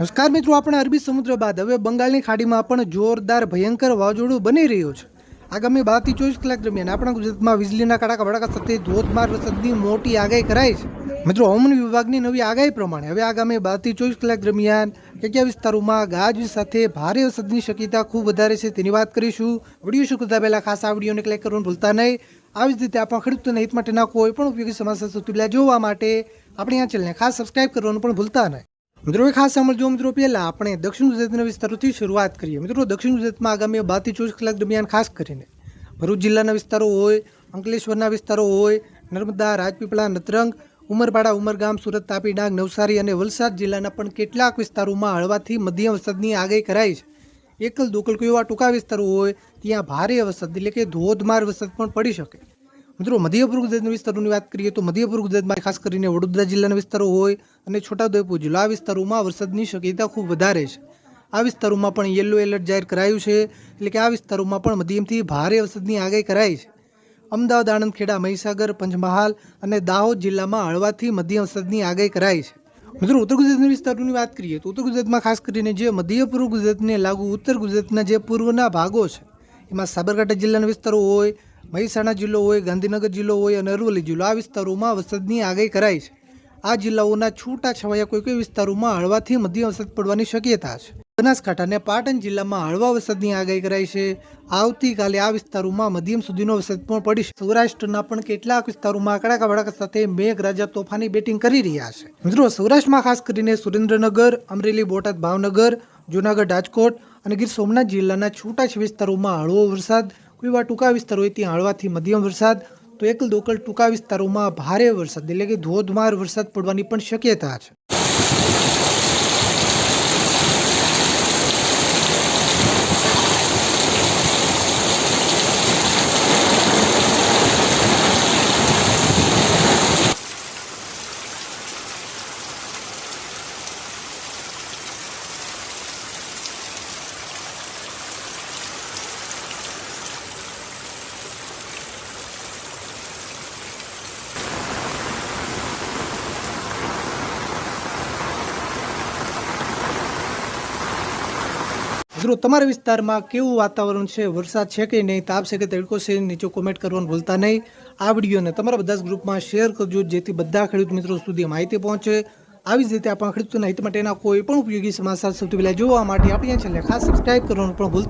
નમસ્કાર મિત્રો, આપણે અરબી સમુદ્ર બાદ હવે બંગાળની ખાડીમાં પણ જોરદાર ભયંકર વાવાઝોડું બની રહ્યું છે. આગામી બારથી ચોવીસ કલાક દરમિયાન આપણા ગુજરાતમાં વીજળીના કડાકા ભડાકા સાથે ધોધમાર વરસાદની મોટી આગાહી કરાઈ છે. મિત્રો, હવામાન વિભાગની નવી આગાહી પ્રમાણે હવે આગામી બારથી ચોવીસ કલાક દરમિયાન કયા વિસ્તારોમાં ગાજવીજ સાથે ભારે વરસાદની શક્યતા ખૂબ વધારે છે તેની વાત કરીશું. વીડિયો શું કરતા પહેલાં ખાસ આ વિડીયોને ક્લિક કરવાનું ભૂલતા નહીં. આવી જ રીતે આપણા ખેડૂતોના હિત માટેના કોઈ પણ ઉપયોગી સમાચાર સુધી જોવા માટે આપણી આ ચેનલને ખાસ સબસ્ક્રાઇબ કરવાનું પણ ભૂલતા નહીં. મિત્રો એ ખાસ સાંભળજો મિત્રો પહેલાં આપણે દક્ષિણ ગુજરાતના વિસ્તારોથી શરૂઆત કરીએ. મિત્રો, દક્ષિણ ગુજરાતમાં આગામી બારથી ચોવીસ કલાક દરમિયાન ખાસ કરીને ભરૂચ જિલ્લાના વિસ્તારો હોય, અંકલેશ્વરના વિસ્તારો હોય, નર્મદા, રાજપીપળા, નતરંગ, ઉમરપાડા, ઉમરગામ, સુરત, તાપી, ડાંગ, નવસારી અને વલસાડ જિલ્લાના પણ કેટલાક વિસ્તારોમાં હળવાથી મધ્યમ વરસાદની આગાહી કરાઈ છે. એકલ દોકલ કોઈ એવા ટૂંકા વિસ્તારો હોય, ત્યાં ભારે વરસાદ એટલે કે ધોધમાર વરસાદ પણ પડી શકે. મિત્રો, મધ્યપૂર્વ ગુજરાતના વિસ્તારોની વાત કરીએ તો મધ્યપૂર્વ ગુજરાતમાં ખાસ કરીને વડોદરા જિલ્લાના વિસ્તારો હોય અને છોટાઉદેપુર જિલ્લા વિસ્તારોમાં વરસાદની શક્યતા ખૂબ વધારે છે. આ વિસ્તારોમાં પણ યલો એલર્ટ જાહેર કરાયું છે, એટલે કે આ વિસ્તારોમાં પણ મધ્યમથી ભારે વરસાદની આગાહી કરાઈ છે. અમદાવાદ આણંદ ખેડા મહીસાગર, પંચમહાલ અને દાહોદ જિલ્લામાં હળવાથી મધ્યમ વરસાદની આગાહી કરાઈ છે. મિત્રો, ઉત્તર ગુજરાતના વિસ્તારોની વાત કરીએ તો ઉત્તર ગુજરાતમાં ખાસ કરીને જે મધ્ય પૂર્વ ગુજરાતને લાગુ, ઉત્તર ગુજરાતના જે પૂર્વના ભાગો છે, એમાં સાબરકાંઠા જિલ્લાના વિસ્તારો હોય, મહેસાણા જિલ્લો હોય, ગાંધીનગર જિલ્લો હોય અને અરવલ્લી જિલ્લો, આ વિસ્તારોમાં વરસાદની આગાહી કરાઈ છે. આ જિલ્લાઓના છૂટા છવાયા કોઈ કોઈ વિસ્તારોમાં હળવાથી મધ્યમ વરસાદ પડવાની શક્યતા છે. બનાસકાંઠા અને પાટણ જિલ્લામાં હળવા વરસાદની આગાહી કરાઈ છે. આવતીકાલે આ વિસ્તારોમાં મધ્યમ સુધીનો વરસાદ પણ પડી છે સૌરાષ્ટ્રના પણ કેટલાક વિસ્તારોમાં કડાકા ભડાકા સાથે મેઘરાજા તોફાની બેટિંગ કરી રહ્યા છે. મિત્રો, સૌરાષ્ટ્રમાં ખાસ કરીને સુરેન્દ્રનગર, અમરેલી, બોટાદ, ભાવનગર, જૂનાગઢ, રાજકોટ અને ગીર સોમનાથ જિલ્લાના છૂટા વિસ્તારોમાં હળવો વરસાદ. કોઈ એવા ટૂંકા વિસ્તારો હોય ત્યાં હળવાથી મધ્યમ વરસાદ. તો એકલ દોકલ ટૂંકા વિસ્તારોમાં ભારે વરસાદ એટલે કે ધોધમાર વરસાદ પડવાની પણ શક્યતા છે. મિત્રો, તમારા વિસ્તારમાં કેવું વાતાવરણ છે? વરસાદ છે કે નહીં? તાપ છે કે તડકો છે? નીચે કોમેન્ટ કરવાનું ભૂલતા નહીં. આ વિડીયોને તમારા બધા જ ગ્રુપમાં શેર કરજો, જેથી બધા ખેડૂત મિત્રો સુધી માહિતી પહોંચે. આવી જ રીતે આપણા ખેડૂતોના હિત માટેના કોઈ પણ ઉપયોગી સમાચાર સૌથી પહેલાં જોવા માટે આપણી ચેનલને ખાસ સબસ્ક્રાઈબ કરવાનું પણ ભૂલતા